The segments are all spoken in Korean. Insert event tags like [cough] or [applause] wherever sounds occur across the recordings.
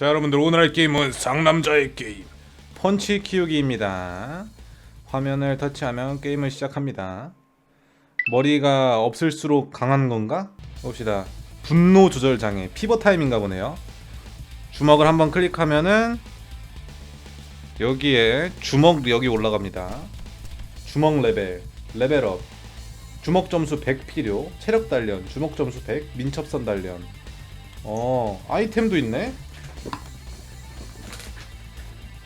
자 여러분들 오늘 할 게임은 상남자의 게임 펀치 키우기입니다. 화면을 터치하면 게임을 시작합니다. 머리가 없을수록 강한 건가? 봅시다. 분노 조절 장애, 피버 타임인가 보네요. 주먹을 한번 클릭하면은 여기에 주먹 여기 올라갑니다. 주먹 레벨, 레벨업. 주먹 점수 100 필요, 체력 단련, 주먹 점수 100, 민첩선 단련. 어, 아이템도 있네.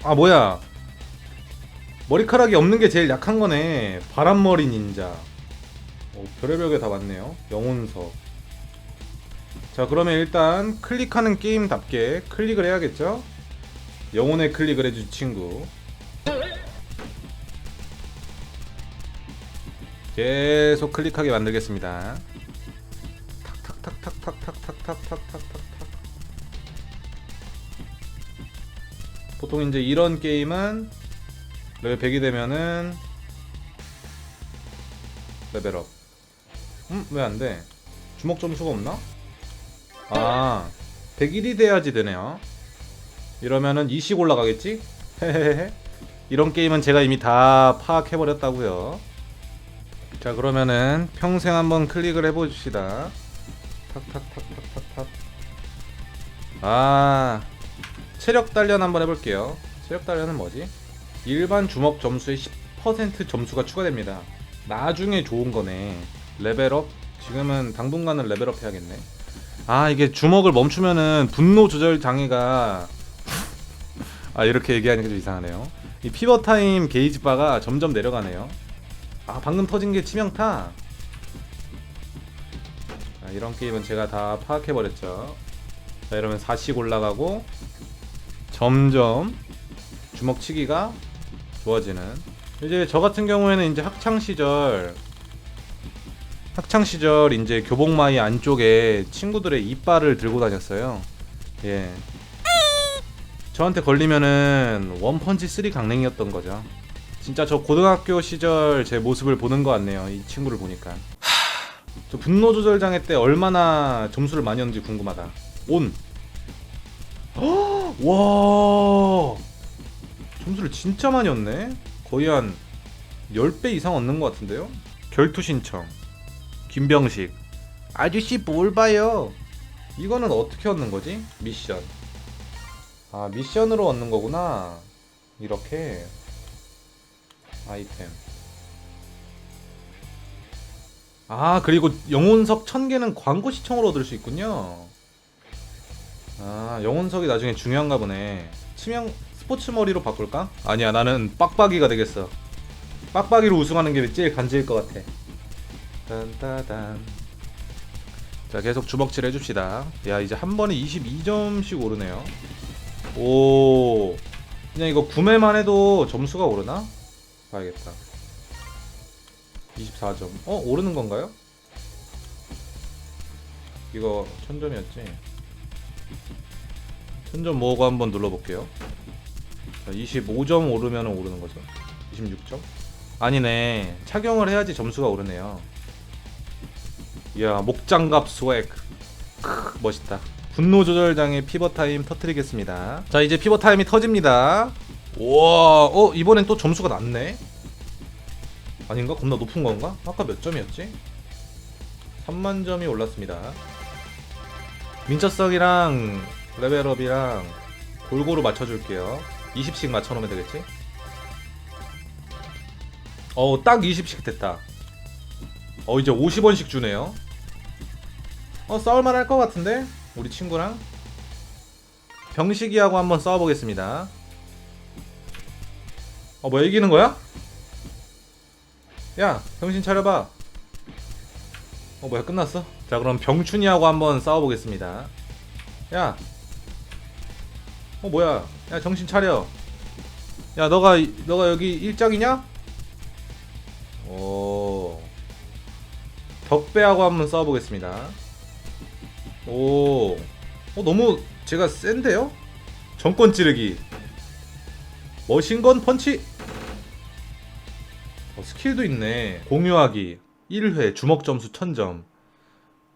아 뭐야. 머리카락이 없는 게 제일 약한 거네. 바람머리 닌자. 오, 별의별 게 다 많네요. 영혼석. 자 그러면 일단 클릭하는 게임답게 클릭을 해야겠죠? 영혼에 클릭을 해준 친구. 계속 클릭하게 만들겠습니다. 탁탁탁탁탁탁탁탁탁탁 보통 이제 이런 게임은 레벨 100이 되면은 레벨업. 음, 왜 안 돼? 주먹 점수가 없나? 아, 101이 돼야지 되네요. 이러면은 20 올라가겠지? 헤헤헤. 이런 게임은 제가 이미 다 파악해 버렸다고요. 자, 그러면은 평생 한번 클릭을 해 봅시다. 탁탁탁탁탁탁. 아, 체력 단련 한번 해볼게요. 체력 단련은 뭐지? 일반 주먹 점수의 10% 점수가 추가됩니다. 나중에 좋은 거네. 레벨업? 지금은 당분간은 레벨업 해야겠네. 아, 이게 주먹을 멈추면은 분노 조절 장애가. 아, 이렇게 얘기하니까 좀 이상하네요. 이 피버 타임 게이지 바가 점점 내려가네요. 아, 방금 터진 게 치명타? 아, 이런 게임은 제가 다 파악해버렸죠. 자, 이러면 4씩 올라가고, 점점 주먹치기가 좋아지는 이제 저 같은 경우에는 이제 학창 시절 학창 시절 이제 교복마이 안쪽에 친구들의 이빨을 들고 다녔어요. 예. 저한테 걸리면은 원펀치 쓰리 강냉이었던 거죠. 진짜 저 고등학교 시절 제 모습을 보는 것 같네요. 이 친구를 보니까. 하, 저 분노 조절 장애 때 얼마나 점수를 많이 얻는지 궁금하다. 온. 와. 점수를 진짜 많이 얻네. 거의 한 10배 이상 얻는 것 같은데요? 결투 신청. 김병식. 아저씨 뭘 봐요? 이거는 어떻게 얻는 거지? 미션. 아 미션으로 얻는 거구나. 이렇게. 아이템. 아 그리고 영혼석 1000개는 광고 시청으로 얻을 수 있군요 아 영혼석이 나중에 중요한가 보네. 치명 스포츠 머리로 바꿀까? 아니야 나는 빡빡이가 되겠어. 빡빡이로 우승하는 게 제일 간지일 것 같아. 딴따단 자 계속 주먹질 해줍시다. 야 이제 한 번에 22점씩 오르네요. 오. 그냥 이거 구매만 해도 점수가 오르나? 봐야겠다. 24점. 어? 오르는 건가요? 이거 1000점이었지 1000점 모으고 한번 눌러볼게요. 자, 25점 오르면 오르는 거죠. 26점? 아니네. 착용을 해야지 점수가 오르네요. 이야, 목장갑 스웩. 크, 멋있다. 분노 조절 장애 피버 타임 터트리겠습니다. 자, 이제 피버 타임이 터집니다. 우와, 어, 이번엔 또 점수가 낮네. 아닌가? 겁나 높은 건가? 아까 몇 점이었지? 3만 점이 올랐습니다. 민첩성이랑 레벨업이랑 골고루 맞춰줄게요 20씩 맞춰놓으면 되겠지? 어, 딱 20씩 됐다. 어, 이제 50원씩 주네요. 어, 싸울만 할 것 같은데? 우리 친구랑? 병식이하고 한번 싸워보겠습니다. 어, 뭐 이기는 거야? 야, 정신 차려봐. 어, 뭐야, 끝났어? 자, 그럼 병춘이하고 한번 싸워보겠습니다. 야, 어 뭐야? 야 정신 차려. 야 너가 너가 여기 일장이냐? 오. 덕배하고 한번 싸워보겠습니다. 오. 어 너무 제가 센데요? 정권 찌르기. 머신건 펀치. 어, 스킬도 있네. 공유하기. 1회 주먹 점수 1000점.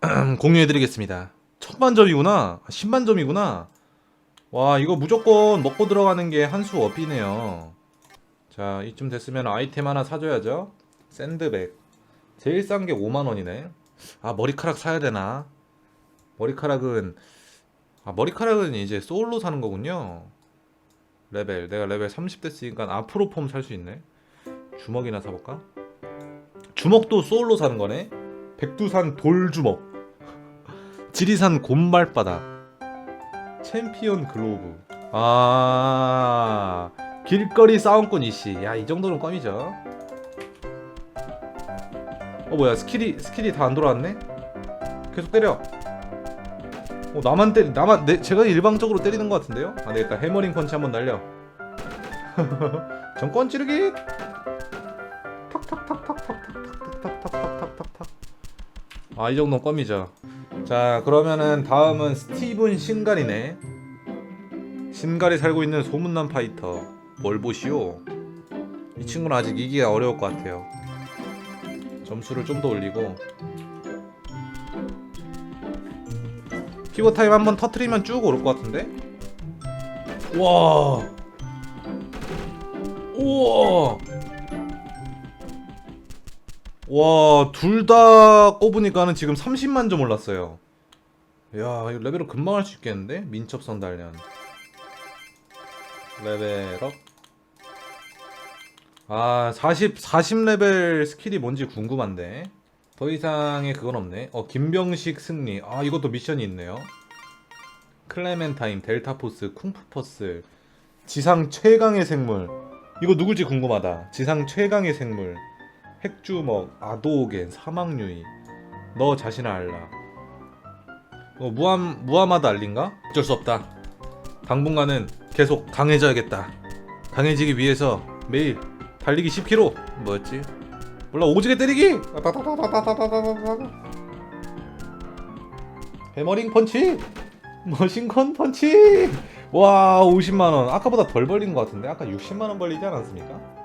[clears throat] 공유해드리겠습니다. 천만 점이구나. 10만 점이구나. 와 이거 무조건 먹고 들어가는 게 한 수 업이네요. 자 이쯤 됐으면 아이템 하나 사줘야죠. 샌드백. 제일 싼 게 5만 원이네. 아 머리카락 사야 되나? 머리카락은 아 머리카락은 이제 소울로 사는 거군요. 레벨. 내가 레벨 30 됐으니까 앞으로 폼 살 수 있네. 주먹이나 사볼까? 주먹도 소울로 사는 거네. 백두산 돌 주먹 지리산 곰발바닥 챔피언 글로브 아 길거리 싸움꾼 이씨 야 이 정도는 껌이죠 어 뭐야 스킬이 스킬이 다 안 돌아왔네 계속 때려 어 나만 때리 나만 내 제가 일방적으로 때리는 것 같은데요 아 되겠다 해머링 펀치 한번 날려 정권 찌르기 탁탁탁탁탁탁탁탁탁탁탁탁탁탁 아이 정도는 껌이죠 자 그러면은 다음은 스티븐 신갈이네. 신갈이 살고 있는 소문난 파이터 뭘 보시오? 이 친구는 아직 이기가 어려울 것 같아요. 점수를 좀 더 올리고. 피고 타임 한번 터트리면 쭉 오를 것 같은데? 와! 우와 와, 둘 다 꼽으니까는 지금 30만 점 올랐어요. 야, 이거 레벨업 금방 할 수 있겠는데? 민첩성 단련. 레벨업. 아, 40, 40레벨 스킬이 뭔지 궁금한데. 더 이상의 그건 없네. 어, 김병식 승리. 아, 이것도 미션이 있네요. 클레멘타임, 델타포스, 쿵푸퍼스. 지상 최강의 생물. 이거 누굴지 궁금하다. 지상 최강의 생물. 핵주먹, 아도오겐, 사막유이 너 자신을 알라 어, 무함, 무하마드 알린가? 어쩔 수 없다 당분간은 계속 강해져야겠다 강해지기 위해서 매일 달리기 10km 뭐였지? 몰라 오지게 때리기! 해머링 펀치! 머신건 펀치! 와 50만원 아까보다 덜 벌린 것 같은데 아까 60만원 벌리지 않았습니까?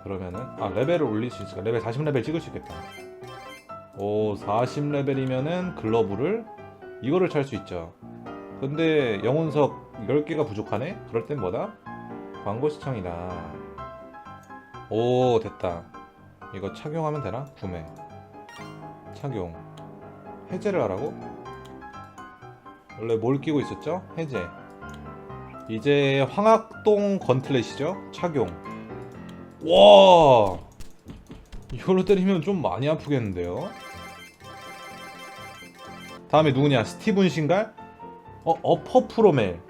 자 그러면은 아 레벨을 올릴 수 있을까? 레벨 40레벨 찍을 수 있겠다. 오 40레벨이면은 글러브를 이거를 찰 수 있죠. 근데 영혼석 10개가 부족하네? 그럴 땐 뭐다? 광고 시청이다. 오 됐다. 이거 착용하면 되나? 구매. 착용. 해제를 하라고? 원래 뭘 끼고 있었죠? 해제. 이제 황학동 건틀렛이죠? 착용. 와. 이걸로 때리면 좀 많이 아프겠는데요? 다음에 누구냐? 스티븐 신갈? 어 어퍼 프로멜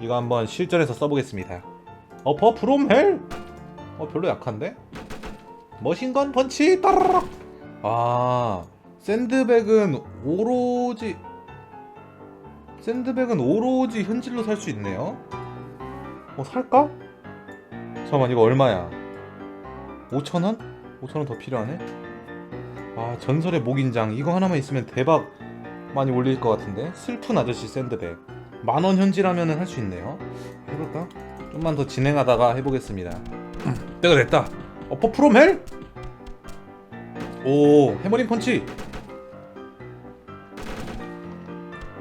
이거 한번 실전에서 써보겠습니다. 어퍼 프로멜 어 별로 약한데? 머신건 펀치 따라락. 아 샌드백은 오로지 샌드백은 오로지 현질로 살 수 있네요. 어 살까? 잠깐만 이거 얼마야 5천원? 5천원 더 필요하네? 아 전설의 목인장. 이거 하나만 있으면 대박 많이 올릴 것 같은데? 슬픈 아저씨 샌드백. 만원 현질하면 할 수 있네요. 해볼까? 좀만 더 진행하다가 해보겠습니다. [clears throat] 때가 됐다. 어퍼 프롬 헬? 오 해머링 펀치.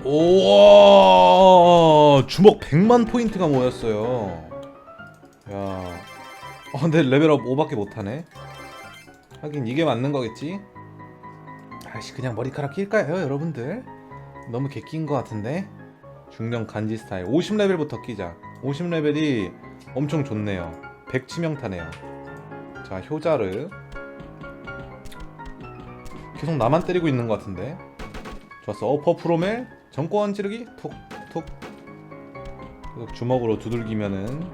오 주먹 100만 포인트가 모였어요. 야 어, 근데 레벨업 5밖에 못하네. 하긴 이게 맞는 거겠지? 아씨 그냥 머리카락 낄까요 여러분들? 너무 개낀 거 같은데? 중령 간지 스타일. 50레벨부터 끼자. 50레벨이 엄청 좋네요. 100치명타네요. 자 효자르. 계속 나만 때리고 있는 거 같은데? 좋았어. 어퍼 프로멜? 정권 찌르기? 톡톡. 주먹으로 두들기면은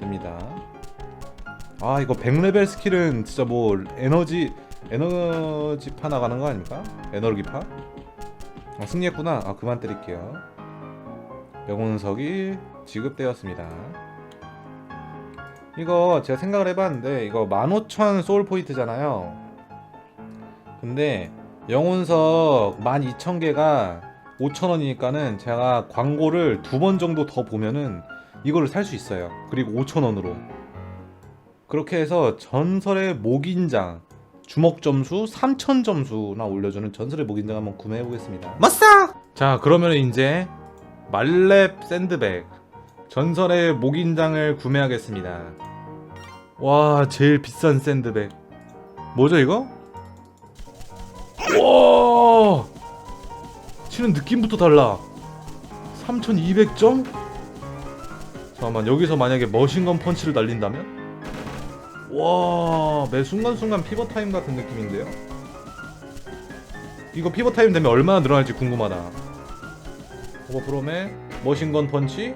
됩니다 아 이거 100레벨 스킬은 진짜 뭐 에너지 에너지파 나가는 거 아닙니까? 에너지파? 아, 승리했구나. 아 그만 때릴게요. 영혼석이 지급되었습니다. 이거 제가 생각을 해봤는데 이거 15,000 소울 포인트잖아요. 근데 영혼석 12,000개가 5,000원이니까는 제가 광고를 두 번 정도 더 보면은 이거를 살 수 있어요. 그리고 5,000원으로. 그렇게 해서 전설의 목인장 주먹 점수 3000 점수나 올려주는 전설의 목인장 한번 구매해 보겠습니다. 마싸! 자 그러면 이제 말렙 샌드백 전설의 목인장을 구매하겠습니다. 와 제일 비싼 샌드백 뭐죠 이거? 와 치는 느낌부터 달라 3200점? 잠깐만 여기서 만약에 머신건 펀치를 날린다면? 와, 매 순간순간 피벗 타임 같은 느낌인데요? 이거 피벗 타임 되면 얼마나 늘어날지 궁금하다. 오버프롬의 머신건 펀치?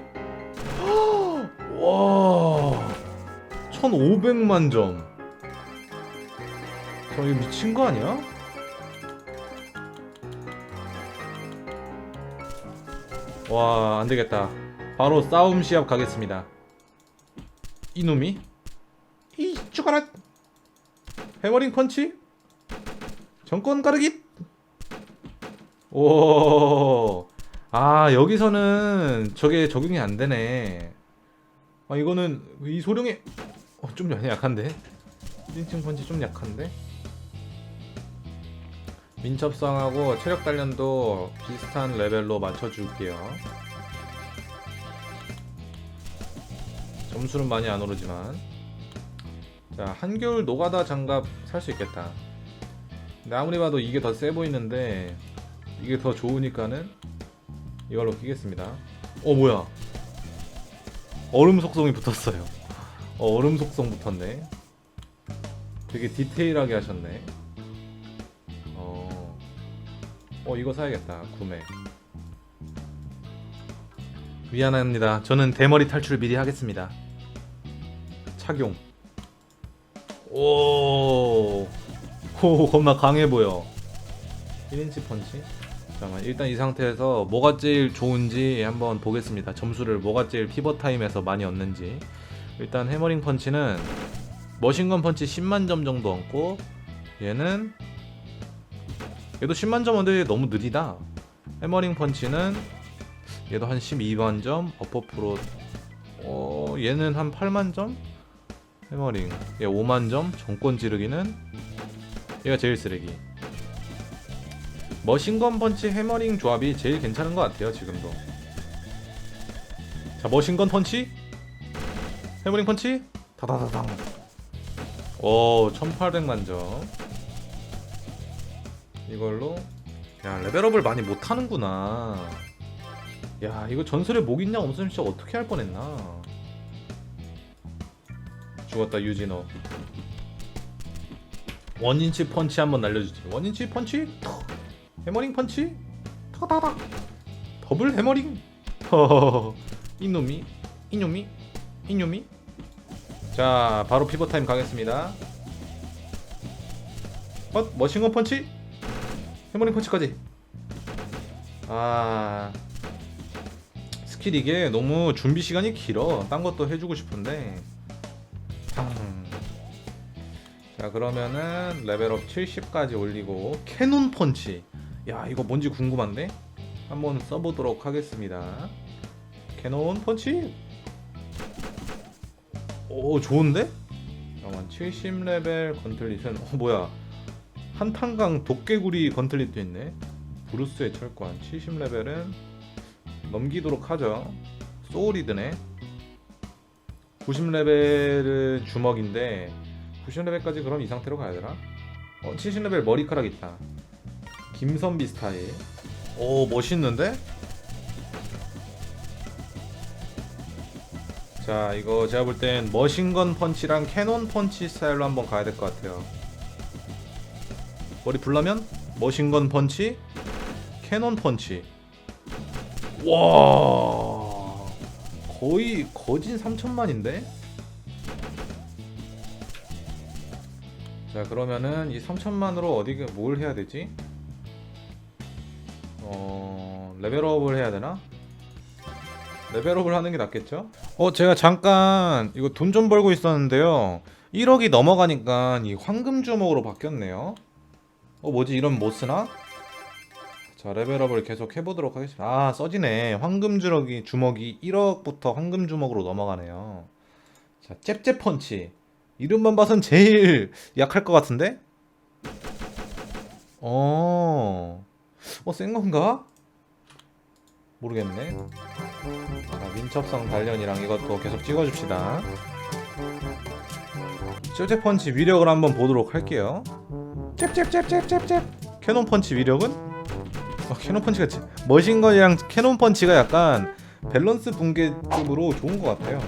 와, 1500만 점. 저 이거 미친 거 아니야? 와, 안 되겠다. 바로 싸움 시합 가겠습니다. 이놈이? 이 죽어라! 해머링 펀치? 정권 가르기? 오, 아 여기서는 저게 적용이 안 되네. 아 이거는 이 소룡이 어, 좀 약한데? 1인칭 펀치 좀 약한데? 민첩성하고 체력 단련도 비슷한 레벨로 맞춰줄게요. 점수는 많이 안 오르지만 자 한겨울 노가다 장갑 살 수 있겠다. 근데 아무리 봐도 이게 더 세 보이는데 이게 더 좋으니까는 이걸로 끼겠습니다. 어 뭐야? 얼음 속성이 붙었어요. 어, 얼음 속성 붙었네. 되게 디테일하게 하셨네. 어, 어 이거 사야겠다. 구매. 미안합니다. 저는 대머리 탈출 미리 하겠습니다. 착용. 오, 오 겁나 강해 보여. 1인치 펀치. 잠깐만 일단 이 상태에서 뭐가 제일 좋은지 한번 보겠습니다. 점수를 뭐가 제일 피벗 타임에서 많이 얻는지. 일단 해머링 펀치는 머신건 펀치 10만 점 정도 얻고 얘는 얘도 10만 점 얻는데 너무 느리다. 해머링 펀치는 얘도 한 12만 점, 어퍼 프로 어 얘는 한 8만 점? 해머링 얘 5만 점, 정권 지르기는 얘가 제일 쓰레기. 머신건 펀치 해머링 조합이 제일 괜찮은 것 같아요 지금도. 자 머신건 펀치, 해머링 펀치, 다다다당. 오 1800만 점. 이걸로 야 레벨업을 많이 못하는구나. 야 이거 전설의 목인장 없으면 진짜 어떻게 할 뻔했나 죽었다 유진호. 원인치 펀치 한번 날려주지. 원인치 펀치? 턱 해머링 펀치? 턱다닥 더블 해머링? 허허허 이놈이 이놈이 이놈이. 자 바로 피벗 타임 가겠습니다. 어 머신건 펀치? 해머링 펀치까지. 아. 스킬 이게 너무 준비 시간이 길어. 딴 것도 해주고 싶은데. 음. 자 그러면은 레벨업 70까지 올리고 캐논 펀치. 야 이거 뭔지 궁금한데? 한번 써보도록 하겠습니다. 캐논 펀치. 오 좋은데? 잠깐만 70레벨 건틀릿은 어 뭐야 한탄강 도깨구리 건틀릿도 있네. 브루스의 철권 70레벨은 넘기도록 하죠. 소울이 드네. 90레벨은 주먹인데 90레벨까지 그럼 이 상태로 가야 되나? 어, 70레벨 머리카락 있다. 김선비 스타일. 오 멋있는데? 자 이거 제가 볼 땐 머신건 펀치랑 캐논 펀치 스타일로 한번 가야 될 것 같아요. 머리 불라면 머신건 펀치, 캐논 펀치. 와 거의 거진 3천만인데? 자 그러면은 이 3천만으로 어디 뭘 해야 되지? 어 레벨업을 해야 되나? 레벨업을 하는 게 낫겠죠? 어 제가 잠깐 이거 돈 좀 벌고 있었는데요 1억이 넘어가니까 이 황금 주먹으로 바뀌었네요 어 뭐지 이런 못 쓰나? 자 레벨업을 계속 해보도록 하겠습니다 아 써지네 황금 주먹이 주먹이 1억부터 황금 주먹으로 넘어가네요 자 잽잽 펀치 이름만 봐선 제일 약할 것 같은데? 어... 어, 센 건가? 모르겠네. 자, 민첩성 단련이랑 이것도 계속 찍어줍시다. 잽잽 펀치 위력을 한번 보도록 할게요. 잽잽잽잽잽잽. 캐논 펀치 위력은? 아, 캐논 펀치가 지- 머신건이랑 캐논 펀치가 약간 밸런스 붕괴 쪽으로 좋은 것 같아요.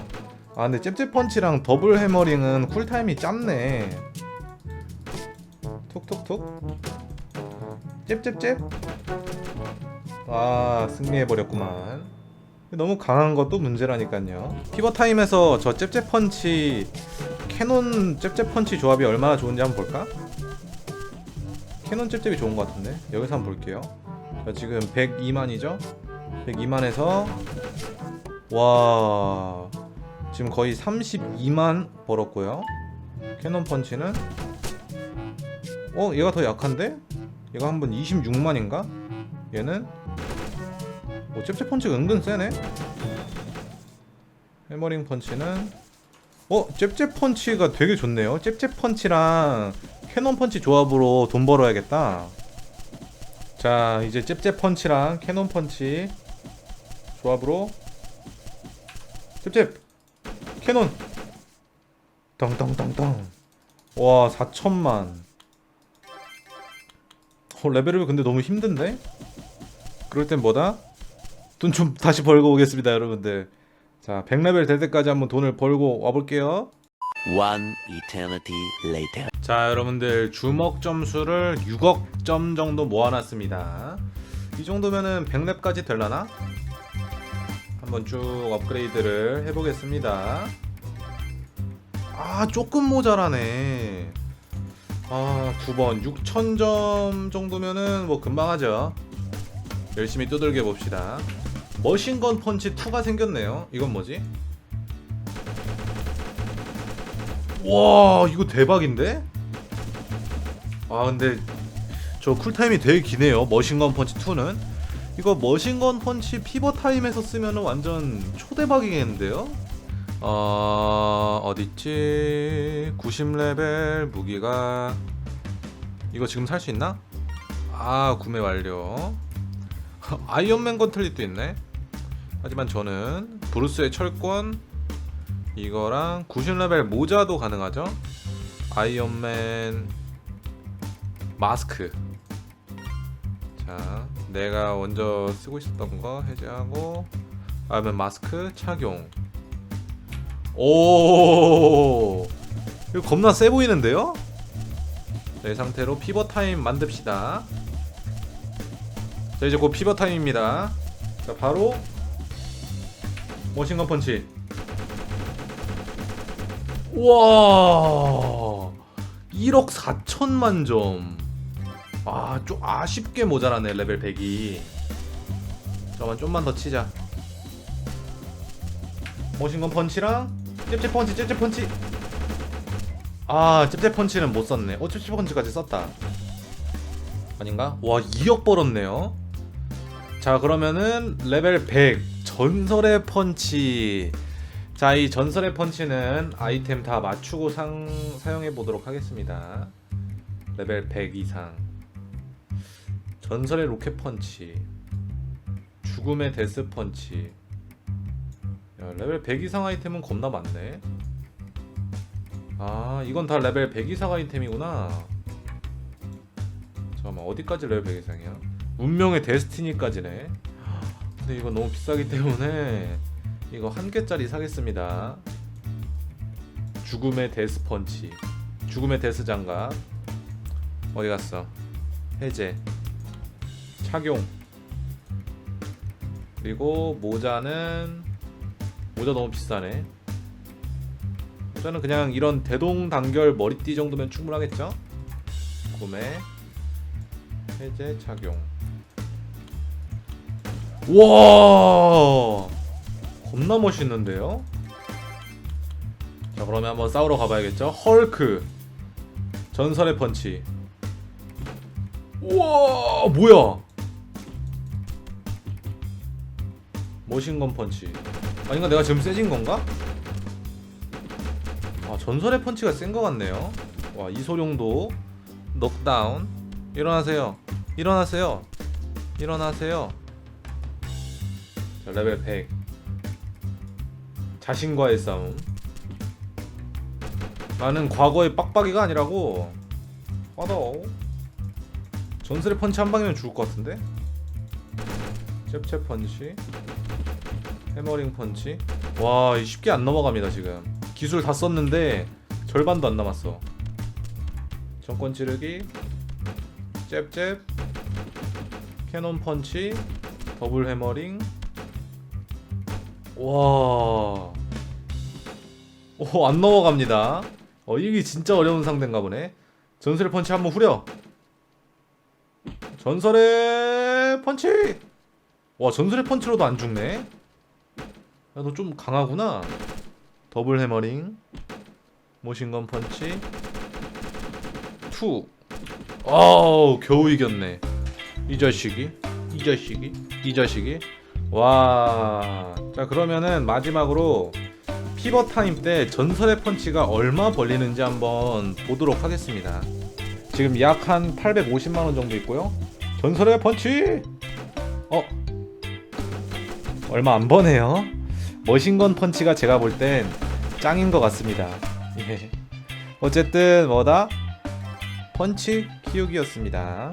아 근데 잽잽 펀치랑 더블 해머링은 쿨타임이 짧네. 톡톡톡. 잽잽잽. 아 승리해 버렸구만. 너무 강한 것도 문제라니까요. 피버 타임에서 저 잽잽 펀치 캐논 잽잽 펀치 조합이 얼마나 좋은지 한번 볼까? 캐논 잽잽이 좋은 것 같은데 여기서 한번 볼게요. 자, 지금 102만이죠? 102만에서 와 지금 거의 32만 벌었고요. 캐논 펀치는 어 얘가 더 약한데? 얘가 한 번 26만인가? 얘는 오 잽잽 펀치가 은근 세네. 해머링 펀치는 어 잽잽 펀치가 되게 좋네요. 잽잽 펀치랑 캐논 펀치 조합으로 돈 벌어야겠다. 자 이제 잽잽 펀치랑 캐논 펀치 조합으로. 잽잽 캐논. 땅땅땅땅 와 4천만. 어, 레벨을 근데 너무 힘든데? 그럴 땐 뭐다? 돈 좀 다시 벌고 오겠습니다 여러분들. 자 100레벨 될 때까지 한번 돈을 벌고 와볼게요 One eternity later. 자 여러분들 주먹 점수를 6억 점 정도 모아놨습니다 이 정도면은 100렙까지 될라나? 한번 쭉 업그레이드를 해보겠습니다 아 조금 모자라네 아 두 번 6천점 정도면은 뭐 금방 하죠 열심히 두들겨 봅시다 머신건 펀치 2가 생겼네요 이건 뭐지? 와 이거 대박인데? 아 근데 저 쿨타임이 되게 기네요 머신건 펀치 2는 이거 머신건 펀치 피버 타임에서 쓰면 완전 초대박이겠는데요? 어... 어딨지? 90레벨 무기가 이거 지금 살 수 있나? 아 구매 완료 [laughs] 아이언맨 건틀릿도 있네 하지만 저는 브루스의 철권 이거랑 90레벨 모자도 가능하죠? 아이언맨 마스크. 자 내가 먼저 쓰고 있었던 거 해제하고 아이언맨 마스크 착용. 오! 이거 겁나 세 보이는데요? 자, 이 상태로 피버 타임 만듭시다. 자 이제 곧 피버 타임입니다. 자 바로 머신건 펀치 와 1억 4천만 점. 아, 좀 아쉽게 모자라네 레벨 100이. 잠깐만 좀만 더 치자. 머신건 펀치랑 잽잽 펀치, 잽잽 펀치. 아, 잽잽 펀치는 못 썼네. 어, 잽잽 펀치까지 썼다. 아닌가? 와, 2억 벌었네요. 자, 그러면은 레벨 100 전설의 펀치. 자, 이 전설의 펀치는 아이템 다 맞추고 상, 사용해 보도록 하겠습니다. 레벨 100 이상. 전설의 로켓 펀치. 죽음의 데스 펀치. 야, 레벨 100 이상 아이템은 겁나 많네. 아, 이건 다 레벨 100 이상 아이템이구나. 잠깐만, 어디까지 레벨 100 이상이야? 운명의 데스티니까지네. 근데 이거 너무 비싸기 때문에 이거 한 개짜리 사겠습니다. 죽음의 데스 펀치, 죽음의 데스 장갑 어디 갔어? 해제, 착용. 그리고 모자는 모자 너무 비싸네. 모자는 그냥 이런 대동 단결 머리띠 정도면 충분하겠죠? 구매, 해제, 착용. 와! 겁나 멋있는데요? 자 그러면 한번 싸우러 가봐야겠죠? 헐크. 전설의 펀치. 우와 뭐야? 머신건 펀치. 아닌가 내가 지금 세진 건가? 아 전설의 펀치가 센 것 같네요. 와 이소룡도 넉다운 일어나세요. 일어나세요. 일어나세요. 자, 레벨 100 자신과의 싸움. 나는 과거의 빡빡이가 아니라고. 받아. 전설의 펀치 한 방이면 죽을 것 같은데? 잽잽 펀치. 해머링 펀치. 와이 쉽게 안 넘어갑니다 지금. 기술 다 썼는데 절반도 안 남았어. 정권 찌르기. 잽잽. 캐논 펀치. 더블 해머링 와. 오, 안 넘어갑니다. 어, 이게 진짜 어려운 상대인가 보네. 전설의 펀치 한번 후려. 전설의 펀치! 와, 전설의 펀치로도 안 죽네. 야, 너 좀 강하구나. 더블 해머링. 모신건 펀치. 투. 어우, 겨우 이겼네. 이 자식이. 이 자식이. 이 자식이. 와. 자, 그러면은 마지막으로 피버 타임 때 전설의 펀치가 얼마 벌리는지 한번 보도록 하겠습니다. 지금 약 한 850만 원 정도 있고요. 전설의 펀치. 어. 얼마 안 버네요. 머신건 펀치가 제가 볼 땐 짱인 것 같습니다. 예. 어쨌든 뭐다? 펀치 키우기였습니다.